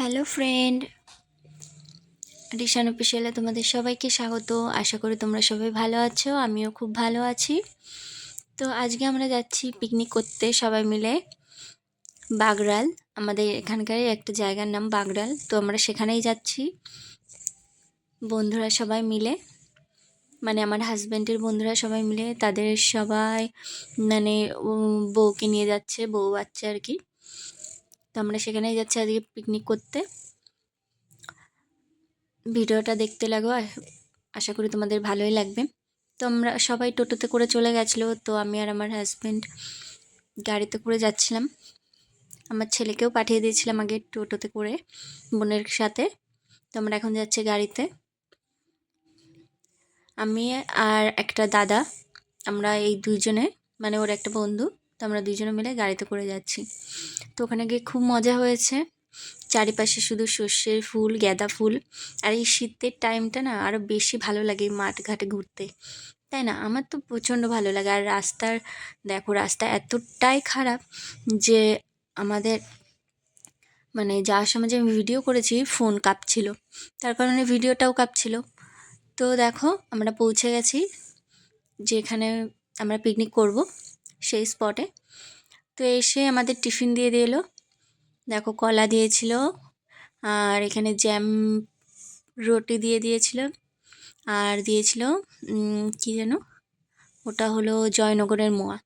Hello friend Rishan অফিসিয়ালে তোমাদের সবাইকে স্বাগত। আশা করি তোমরা সবাই ভালো আছো, আমিও খুব ভালো আছি। তো আজকে আমরা যাচ্ছি পিকনিক করতে সবাই মিলে। বাগড়াল আমাদের এখানকার একটা জায়গার নাম বাগড়াল তো আমরা সেখানেই যাচ্ছি। বন্ধুরা সবাই মিলে মানে আমার হাজব্যান্ডের বন্ধুরা সবাই মিলে, তাদের সবাই মানে বউকে নিয়ে যাচ্ছে, বউ বাচ্চা আর কি। তো আমরা সেখানেই যাচ্ছি আজকে পিকনিক করতে। ভিডিওটা দেখতে লাগো আশা করি তোমাদের ভালোই লাগবে। তো আমরা সবাই টোটোতে করে চলে গেছিল, তো আমি আর আমার হাজব্যান্ড গাড়িতে করে যাচ্ছিলাম। আমার ছেলেকেও পাঠিয়ে দিয়েছিলাম আগে টোটোতে করে, বোনের সাথে। তো আমরা এখন যাচ্ছি গাড়িতে। আমি আর একটা দাদা, আমরা এই দুইজনে মানে ওর একটা বন্ধু। তো আমরা দুজনে মিলে গাড়িতে করে যাচ্ছি। তো ওখানে গিয়ে খুব মজা হয়েছে। চারিপাশে শুধু সর্ষের ফুল, গাঁদা ফুল। আর এই শীতের টাইমটা না আরও বেশি ভালো লাগে মাঠ ঘাটে ঘুরতে। তাই না? আমার তো প্রচণ্ড ভালো লাগে। আর রাস্তার, দেখো রাস্তা এতটাই খারাপ যে আমাদের মানে যাওয়ার সময় যে আমি ভিডিও করেছি ফোন কাঁপছিল। তার কারণে ভিডিওটাও কাঁপছিল। তো দেখো আমরা পৌঁছে গেছি, যেখানে আমরা পিকনিক করব। সেই স্পটে তো এসে আমাদের টিফিন দিয়ে দিয়ে এলো। দেখো কলা দিয়েছিল, আর এখানে জ্যাম রুটি দিয়ে দিয়েছিল, আর দিয়েছিল কি যেন? ওটা হলো জয়নগরের মোয়া।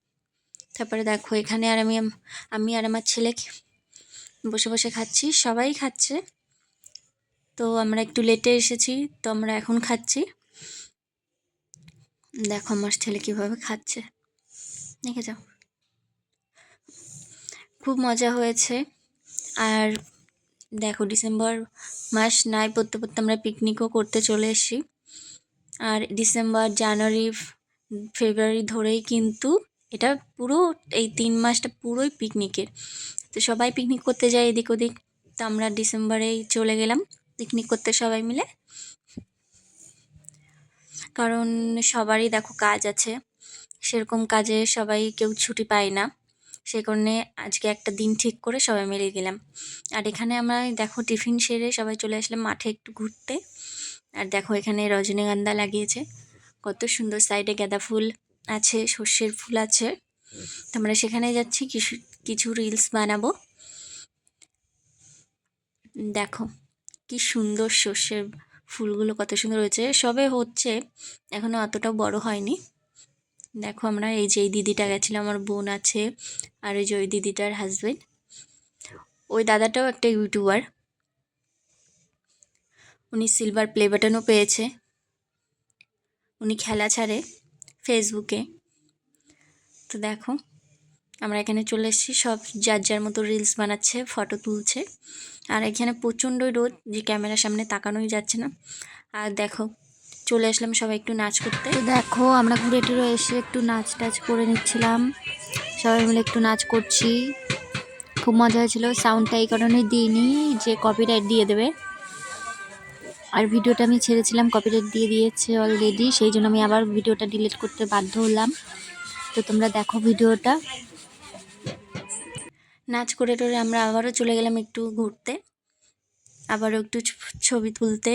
তারপরে দেখো এখানে আর আমি আমি আর আমার ছেলে বসে বসে খাচ্ছি, সবাই খাচ্ছে। তো আমরা একটু লেটে এসেছি, তো আমরা এখন খাচ্ছি। দেখো আমার ছেলে কীভাবে খাচ্ছে। দেখে যাও। খুব মজা হয়েছে। আর দেখো, ডিসেম্বর মাস নাই পড়তে পড়তে আমরা পিকনিকও করতে চলে এসেছি। আর ডিসেম্বর, জানুয়ারি, ফেব্রুয়ারি ধরেই কিন্তু এটা পুরো এই তিন মাসটা পুরোই পিকনিকের। তো সবাই পিকনিক করতে যায় এদিক ওদিক। তো আমরা ডিসেম্বরেই চলে গেলাম পিকনিক করতে সবাই মিলে। কারণ সবারই দেখো কাজ আছে। সেরকম কাজে সবাই কেউ ছুটি পায় না। সে কারণে আজকে একটা দিন ঠিক করে সবাই মিলে গেলাম। আর এখানে আমরা দেখো টিফিন সেরে সবাই চলে আসলাম মাঠে একটু ঘুরতে। আর দেখো এখানে রজনীগন্ধা লাগিয়েছে। কত সুন্দর সাইডে গাঁদা ফুল আছে, সর্ষের ফুল আছে। তো আমরা সেখানে যাচ্ছি, কিছু কিছু রিলস বানাবো। দেখো কি সুন্দর সর্ষের ফুলগুলো কত সুন্দর হয়েছে। সবে হচ্ছে, এখনও অতটাও বড় হয়নি। দেখো আমরা এই যে এই দিদিটা গেছিলাম আমার বোন আছে, আর ওই যে ওই দিদিটার হাজবেন্ড ওই দাদাটাও একটা ইউটিউবার উনি সিলভার প্লে বাটনও পেয়েছে। উনি খেলা ছাড়ে ফেসবুকে তো দেখো, আমরা এখানে চলে এসেছি, সব যার যার মতো রিলস বানাচ্ছে ফটো তুলছে। আর এখানে প্রচণ্ডই রোদ, যে ক্যামেরার সামনে তাকানোই যাচ্ছে না। আর দেখো চলে আসলাম সবাই একটু নাচ করতে। দেখো আমরা ঘুরে টুরে এসে একটু নাচ টাচ করে নিচ্ছিলাম। সবাই মিলে একটু নাচ করছি। খুব মজা হয়েছিল। সাউন্ডটা এই কারণে দিইনি যে কপিরাইট দিয়ে দেবে। আর ভিডিওটা আমি ছেড়েছিলাম কপিরাইট দিয়ে দিয়েছে অলরেডি সেই জন্য আমি আবার ভিডিওটা ডিলিট করতে বাধ্য হলাম। তো তোমরা দেখো ভিডিওটা। নাচ করে টোরে আমরা আবারও চলে গেলাম একটু ঘুরতে। আবারও একটু ছবি তুলতে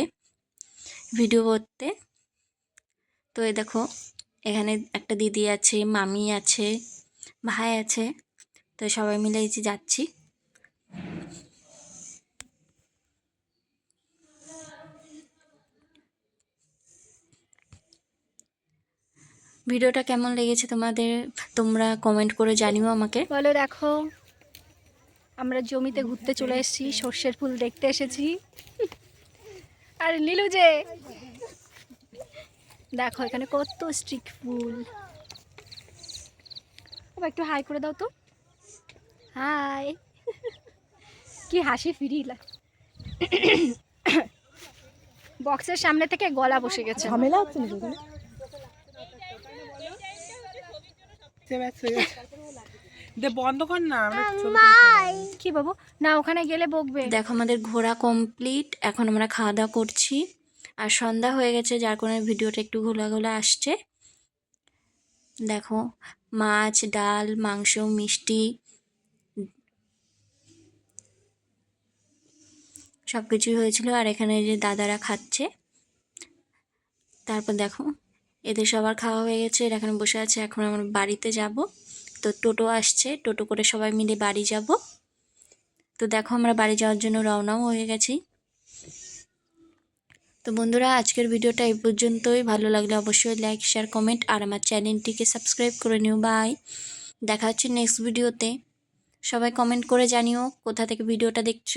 ভিডিও করতে। তো এই দেখো, এখানে একটা দিদি আছে, মামি আছে, ভাই আছে, তো সবাই মিলে এই যে যাচ্ছি। ভিডিওটা কেমন লেগেছে তোমাদের, তোমরা কমেন্ট করে জানিও আমাকে। বলো দেখো, আমরা জমিতে ঘুরতে চলে এসেছি, সর্ষের ফুল দেখতে এসেছি। আর নীলু যে দেখো এখানে কত স্ট্রিক ফুল একটু হাই করে দাও তো। হাই কি হাসি ফিরিলা বক্সের সামনে থেকে গলা বসে গেছে। ঝামেলা হচ্ছে নাকি দে বন্ধ কর না কি বাবু? না ওখানে গেলে বকবে। দেখো আমাদের ঘোরা কমপ্লিট এখন আমরা খাওয়া দাওয়া করছি। আর সন্ধ্যা হয়ে গেছে, যার কারণে ভিডিওটা একটু ঘোলা ঘোলা আসছে। দেখো, মাছ, ডাল, মাংস, মিষ্টি সব কিছুই হয়েছিল। আর এখানে যে দাদারা খাচ্ছে। তারপর দেখো, এদের সবার খাওয়া হয়ে গেছে। এরা এখানে বসে আছে। এখন আমরা বাড়িতে যাব। তো টোটো আসছে। টোটো করে সবাই মিলে বাড়ি যাব। তো দেখো, আমরা বাড়ি যাওয়ার জন্য রওনাও হয়ে গেছি। তো বন্ধুরা, আজকের ভিডিওটা এই পর্যন্তই। ভালো লাগলে অবশ্যই লাইক শেয়ার কমেন্ট আর আমার চ্যানেলটিকে সাবস্ক্রাইব করে নিও। বাই দেখা হচ্ছে নেক্সট ভিডিওতে সবাই কমেন্ট করে জানিও, কোথা থেকে ভিডিওটা দেখছ।